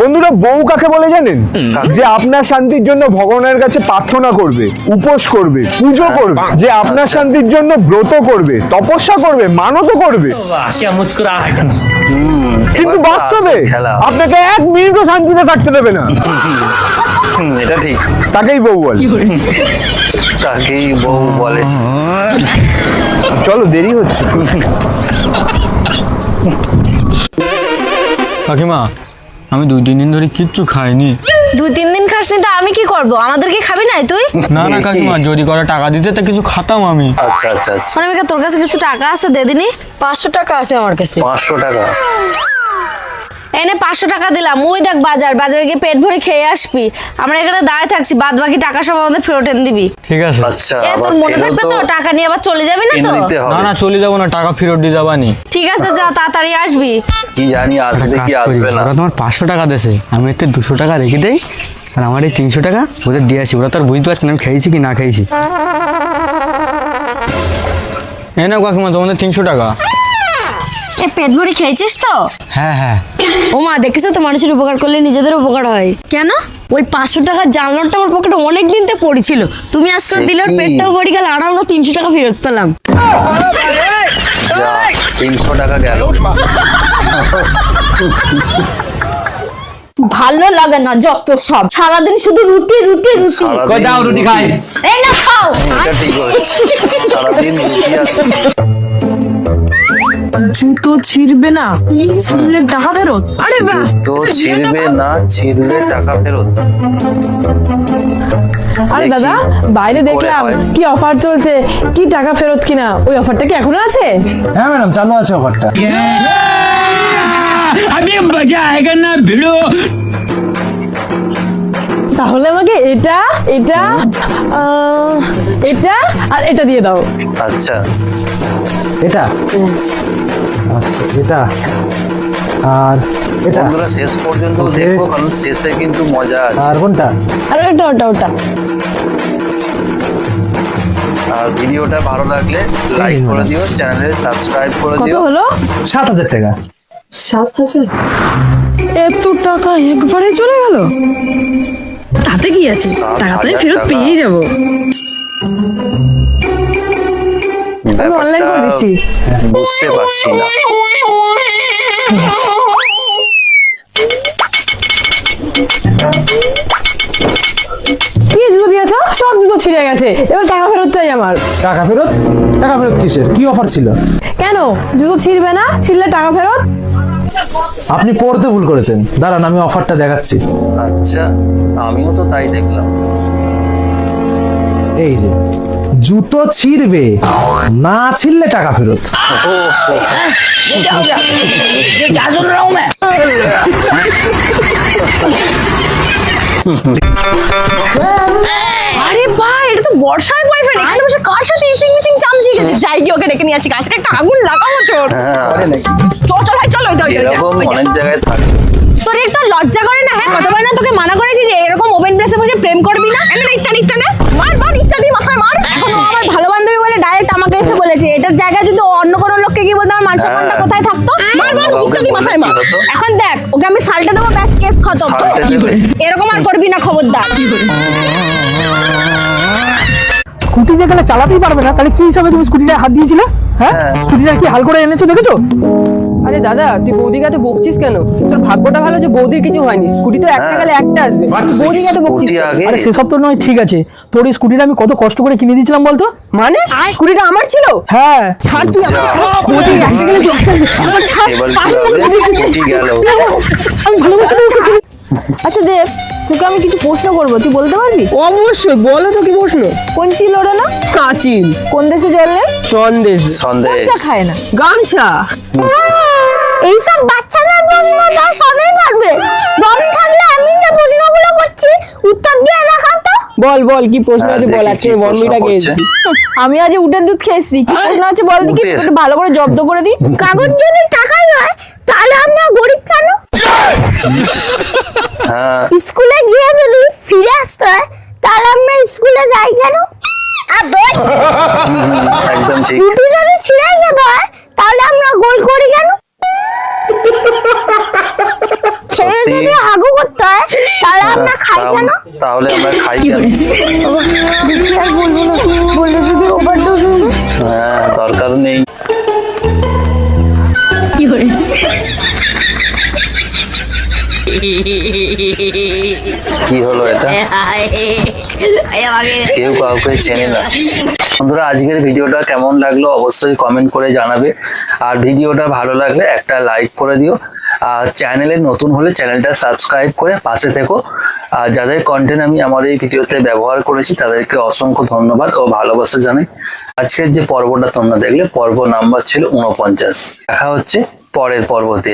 বন্ধুরা বউ কাকে বলে জানেন? যে আপনার শান্তির জন্য ভগবানের কাছে প্রার্থনা করবে উপোস করবে পুজো করবে যে আপনার শান্তির জন্য ব্রত করবে তপস্যা করবে মানত করবে। কিন্তু বাস্তবে আপনাকে এক মিনিটও শান্তিতে থাকতে দেবে না। এটা ঠিক। তাকেই বউ বলে? তাকেই বউ বলে। চলো দেরি হচ্ছে। কাকিমা আমি দুই তিন দিন ধরে কিচ্ছু খাইনি। দুই তিন দিন খাসনি তো আমি কি করব? আমাদেরকে খাবি না তুই? না না কাকিমা যদি করে টাকা দিতে তা কিছু খাতাম আমি। আচ্ছা আচ্ছা আচ্ছা। অনামিকা তোর কাছে কিছু টাকা আছে দে দিনি। পাঁচশো টাকা আছে আমার কাছে। পাঁচশো টাকা? এনে পাঁচশো টাকা দিলাম। ওই দেখ বাজার বাজারে গিয়ে পেট ভরে খেয়ে আসবি। আমরা এখানে দাঁড়ায় থাকছি বাদ বাকি টাকা সব আমাদের ফেরত এনে দিবি। ঠিক আছে। আচ্ছা এ তোর মনে থাকবে তো টাকা নিয়ে আবার চলে যাবি না তো? না না চলে যাব না টাকা ফেরত দিয়ে যাবানি ঠিক আছে যা তাড়াতাড়ি আসবি। কি জানি আসবে কি আসবে না। ওরা তোমার পাঁচশো টাকা দেছে। আমি এতে দুশো টাকা রেখে দেই। আর আমার এই তিনশো টাকা ওদের দিয়ে আসি। ওরা তো আর বুঝতে পারছে না আমি খেয়েছি কি না খেয়েছি। এই নাও কাকিমা তোমাদের তিনশো টাকা। এ পেট ভরে খেয়েছিস তো? হ্যাঁ হ্যাঁ। ও মা দেখেছ তো মানুষের উপকার করলে নিজেদের উপকার হয়? কেন? ওই পাঁচশো টাকার জানলাটা আমার পকেটে অনেক দিন তো পড়েছিল। তুমি সে দিলে ওর পেটটাও ভরে গেল আর আমরা তিনশো টাকা ফেরত পেলাম। তিনশো টাকা গেল। ভালো লাগে না যত সব। সারাদিন শুধু রুটি রুটি রুটি। কই দাও রুটি খাই। এই না খাও। এটা ঠিক হয়েছে সারাদিন রুটি আর ছিড়বে না। ছিড়লে টাকা ফেরত। আরে বাহ! তো ছিড়বে না ছিড়লে টাকা ফেরত। আরে দাদা বাইরে দেখলাম কি অফার চলছে। কি টাকা ফেরত কিনা? ওই অফারটা কি এখনও আছে? হ্যাঁ ম্যাডাম চালু আছে অফারটা। আমি মজা না ভিড়ো। তাহলে আমাকে এটা এটা এটা আর এটা দিয়ে দাও। আচ্ছা। এটা? আচ্ছা এটা আর এটা। বন্ধুরা শেষ পর্যন্ত. দেখব কারণ শেষে কিন্তু মজা আছে। আর কোনটা? আর ওটা ওটা ওটা। আর ভিডিওটা ভালো লাগলে লাইক করে দিও চ্যানেলে সাবস্ক্রাইব করে কত দিও। হলো? সাত হাজার টাকা। সাত হাজার? এত টাকা একবারে চলে গেল? তাতে কি আছে? টাকা তো ফেরত। পেয়ে যাব। আমি অনলাইন করে দিচ্ছি। বুঝতে পারছি না। কি জুতো দিয়েছ? সব জুতো ছিঁড়ে গেছে। এবার টাকা ফেরত চাই আমার। টাকা ফেরত? টাকা ফেরত কিসের? কি অফার ছিল? কেন? জুতো ছিঁড়বে না? ছিঁড়লে টাকা ফেরত? আপনি পড়তে ভুল করেছেন। দাঁড়ান আমি অফারটা দেখাচ্ছি। আচ্ছা আমিও তো তাই দেখলাম। এই যে জুতো ছিঁড়বে। না ছিঁড়লে টাকা ফেরত। আরে বা এটা তো বর্ষার বয়ফ্রেন্ড এখানে বসে কার সাথে ইচিং মিচিং চামচি গেছে যাই গিয়ে ওকে ডেকে নিয়ে আসি আজকে একটা আগুন লাগাবো চোর হ্যাঁ, চল চল ভাই চল অনেক জায়গায় থাকে। তোর একটু লজ্জা করে না হ্যাঁ কতবার না তোকে মানা করে এখন দেখ ওকে আমি সালটা দেবো ব্যাস কেস খতম। এরকম আর করবি না খবরদার। স্কুটি যেখানে চালাতেই পারবে না তাহলে কি হিসাবে তুমি স্কুটিটা হাত দিয়েছিলে? হ্যাঁ? হ্যাঁ। স্কুটিটা কি হাল করে এনেছো দেখেছ? আরে দাদা তুই বৌদিকে এত বকছিস কেন? তোর ভাগ্যটা ভালো যে বৌদির কিছু হয়নি। স্কুটি তো একটা হ্যাঁ। গেলে একটা আসবে। বৌদিকে এত বকছিস আরে সেসব তো নয় ঠিক আছে। তোর এই স্কুটিটা আমি কত কষ্ট করে কিনে দিয়েছিলাম বলতো? মানে? স্কুটিটা আমার ছিল? হ্যাঁ। ছাড় তুই। বৌদি একটা গেলে। ছাড়, আমি ভালোবাসি আচ্ছা দেব তোকে আমি কিছু প্রশ্ন করব তুই বলতে পারবি? অবশ্যই বলো তো কি প্রশ্ন। কোন চিল ওরে না? কাচিল কোন দেশে চললে সন্দেশ। সন্দেশ। খায় না। গামছা। এইসব বাচ্চাদের প্রশ্ন তো সবাই পারবে। দম থাকলে আমি যে প্রশ্নগুলো করছি উত্তর দিয়ে দেখাও তো। বল বল কি প্রশ্ন হ্যাঁ, আছে বল আজকে কি বর্মিটা খেয়েছি। আমি আজ উটের দুধ খেয়েছি। কি প্রশ্ন আছে বল দেখি একটু ভালো করে জব্দ করে দি কাগজ যদি টাকাই হয় তাহলে আমরা গরিব কেন? হ্যাঁ স্কুলে গিয়ে যদি ফিরে আসতে হয় তাহলে আমরা স্কুলে যাই কেন? একদম ঠিক। রুটি যদি ছিঁড়ে হয় তাহলে আমরা গোল করি কেন। যদি তাহলে আমরা খাই তাহলে- কেন? তাহলে আমরা খাই কেন? বেশি আর বলব না বললে যদি ওভারডোজ হ্যাঁ দরকার নেই। কি করে কি হলো এটা? কেউ কাউকে চেনে না। বন্ধুরা, আজকের ভিডিওটা কেমন লাগল অবশ্যই কমেন্ট করে জানাবে। আর ভিডিওটা ভালো লাগলে একটা লাইক করে দিও। আর চ্যানেলে নতুন হলে চ্যানেলটা সাবস্ক্রাইব করে পাশে থেকো। আর যাদের কন্টেন্ট আমি আমার এই ভিডিওতে ব্যবহার করেছি, তাদেরকে অসংখ্য ধন্যবাদ ও ভালোবাসা জানাই। আজকের যে পর্বটা তোমরা দেখলে, পর্ব নাম্বার ছিল উনপঞ্চাশ দেখা হচ্ছে পরের পর্বতে